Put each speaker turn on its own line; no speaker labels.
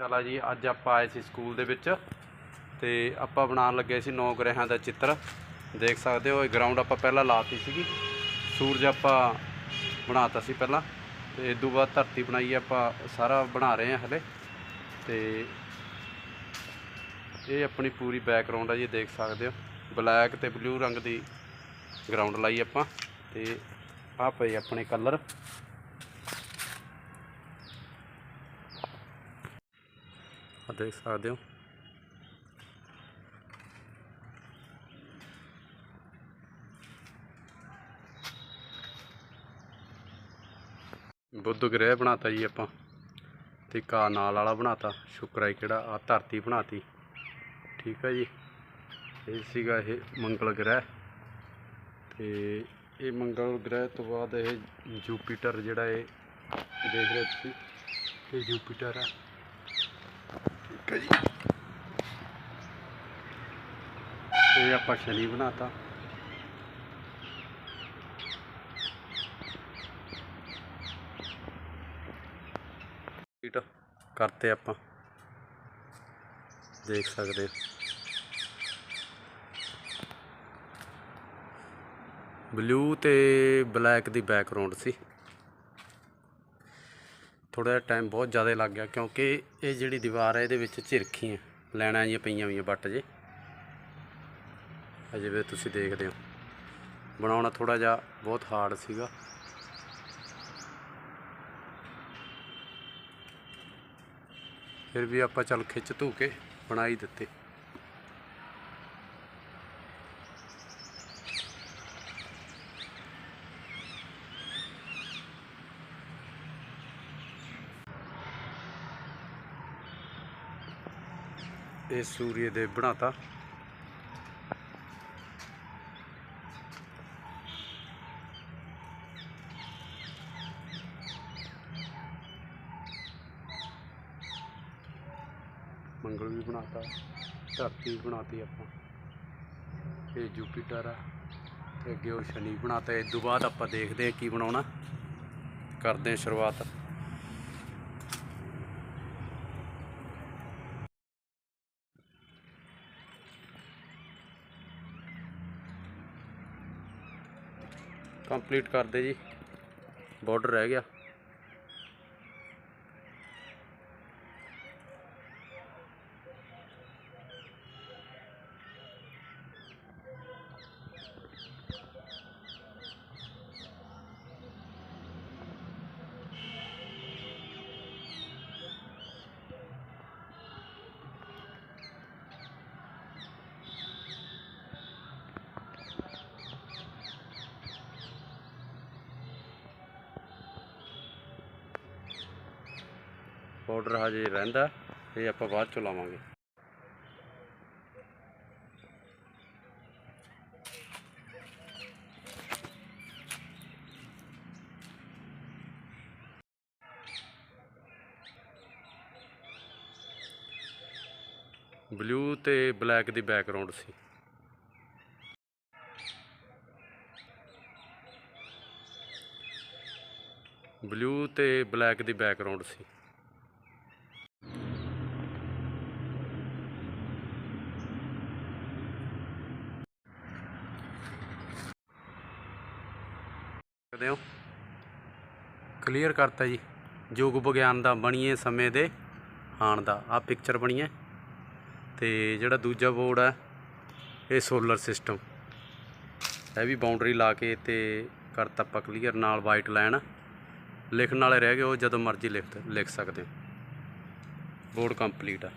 ਚਲਾ ਜੀ, ਅੱਜ ਆਪਾਂ ਆਏ ਸੀ ਸਕੂਲ ਦੇ ਵਿੱਚ ਤੇ ਆਪਾਂ ਬਣਾਉਣ ਲੱਗੇ ਸੀ ਨੌ ਗ੍ਰਹਿਆਂ ਦਾ ਚਿੱਤਰ। ਦੇਖ ਸਕਦੇ ਹੋ, ਇਹ ਗਰਾਊਂਡ ਆਪਾਂ ਪਹਿਲਾਂ ਲਾਤੀ ਸੀਗੀ। ਸੂਰਜ ਆਪਾਂ ਬਣਾਤਾ ਸੀ ਪਹਿਲਾਂ ਤੇ ਇਸ ਤੋਂ ਬਾਅਦ ਧਰਤੀ ਬਣਾਈ ਆਪਾਂ, ਸਾਰਾ ਬਣਾ ਰਹੇ ਹਾਂ ਹਲੇ। ਤੇ ਇਹ ਆਪਣੀ ਪੂਰੀ ਬੈਕਗ੍ਰਾਉਂਡ ਆ ਜੀ, ਦੇਖ ਸਕਦੇ ਹੋ। ਬਲੈਕ ਤੇ ਬਲੂ ਰੰਗ ਦੀ ਗਰਾਊਂਡ ਲਾਈ ਆਪਾਂ ਤੇ ਆਹ ਪਏ ਆਪਣੇ ਕਲਰ ਦੇਖ ਸਕਦੇ ਹੋ। ਬੁੱਧ ਗ੍ਰਹਿ ਬਣਾਤਾ ਜੀ ਆਪਾਂ ਤੇ ਕਾ ਨਾਲ ਵਾਲਾ ਬਣਾਤਾ ਸ਼ੁਕਰਾਈ ਕਿਹੜਾ ਆ ਧਰਤੀ ਬਣਾਤੀ। ਠੀਕ ਹੈ ਜੀ। ਇਹ ਸੀਗਾ ਇਹ ਮੰਗਲ ਗ੍ਰਹਿ। ਤੇ ਇਹ ਮੰਗਲ ਗ੍ਰਹਿ ਤੋਂ ਬਾਅਦ ਇਹ ਜੂਪੀਟਰ ਜਿਹੜਾ ਇਹ ਦੇਖ ਰਹੇ ਤੁਸੀਂ, ਇਹ ਜੂਪੀਟਰ ਆ। ਠੀਕ ਹੈ ਜੀ। ਇਹ ਆਪਾਂ ਸ਼ਨੀ ਬਣਾਤਾ। ਹੀਟ ਕਰਤੇ ਆਪਾਂ। ਦੇਖ ਸਕਦੇ ਹੋ। ਬਲੂ ਤੇ ਬਲੈਕ ਦੀ ਬੈਕਗ੍ਰਾਉਂਡ ਸੀ। ਥੋੜਾ ਜਿਹਾ ਟਾਈਮ ਬਹੁਤ ਜ਼ਿਆਦਾ ਲੱਗ ਗਿਆ ਕਿਉਂਕਿ ਇਹ ਜਿਹੜੀ ਦੀਵਾਰ ਹੈ ਇਹਦੇ ਵਿੱਚ ਝਿਰਖੀਆਂ ਲੈਣਾ ਜੀਆਂ ਪਈਆਂ ਹੋਈਆਂ ਬੱਟ ਜੇ। ਅਜੇ ਵੀ ਤੁਸੀਂ ਦੇਖਦੇ ਹੋ। ਬਣਾਉਣਾ ਥੋੜਾ ਜਿਹਾ ਬਹੁਤ ਹਾਰਡ ਸੀਗਾ। ਫਿਰ ਵੀ ਆਪਾਂ ਚੱਲ ਖਿੱਚ ਧੂ ਕੇ ਬਣਾਈ ਦਿੱਤੇ। ਇਹ ਸੂਰਯ ਦੇ ਬਣਾਤਾ। ਮੰਗਲ ਵੀ ਬਣਾਤਾ, ਧਰਤੀ ਵੀ ਬਣਾਤੀ ਆਪਾਂ। ਇਹ ਜੂਪੀਟਰ ਆ, ਤੇ ਅੱਗੇ ਉਹ ਸ਼ਨੀ ਬਣਾਤਾ। ਇਸ ਤੋਂ ਬਾਅਦ ਆਪਾਂ ਦੇਖਦੇ ਹਾਂ ਕੀ ਬਣਾਉਣਾ। ਕਰਦੇ ਹਾਂ ਸ਼ੁਰੂਆਤ। ਕੰਪਲੀਟ ਕਰਦੇ ਜੀ। ਬਾਰਡਰ ਰਹਿ ਗਿਆ। ਪਾਊਡਰ ਹਜੇ ਰਹਿੰਦਾ ਇਹ ਆਪਾਂ ਬਾਅਦ ਚੋਂ ਲਾਵਾਂਗੇ। ਬਲੂ ਤੇ ਬਲੈਕ ਦੀ ਬੈਕਗ੍ਰਾਉਂਡ ਸੀ। ਬਲੂ ਤੇ ਬਲੈਕ ਦੀ ਬੈਕਗ੍ਰਾਉਂਡ ਸੀ। ਸਕਦੇ ਹੋ। ਕਲੀਅਰ ਕਰਤਾ ਜੀ। ਯੁੱਗ ਵਿਗਿਆਨ ਦਾ ਬਣੀਏ ਸਮੇਂ ਦੇ ਆਣ ਦਾ। ਆ ਪਿਕਚਰ ਬਣੀ ਹੈ। ਤੇ ਜਿਹੜਾ ਦੂਜਾ ਬੋਰਡ ਹੈ, ਇਹ ਸੋਲਰ ਸਿਸਟਮ ਇਹ ਵੀ ਬਾਉਂਡਰੀ ਲਾ ਕੇ ਤੇ ਕਰਤਾ ਆਪਾਂ ਕਲੀਅਰ ਨਾਲ ਵਾਈਟ ਲਾਈਨ ਲਿਖਣ ਵਾਲੇ ਰਹਿ ਗਏ ਉਹ ਜਦੋਂ ਮਰਜ਼ੀ ਲਿਖ ਲਿਖ ਸਕਦੇ ਹੋ। ਬੋਰਡ ਕੰਪਲੀਟ ਆ।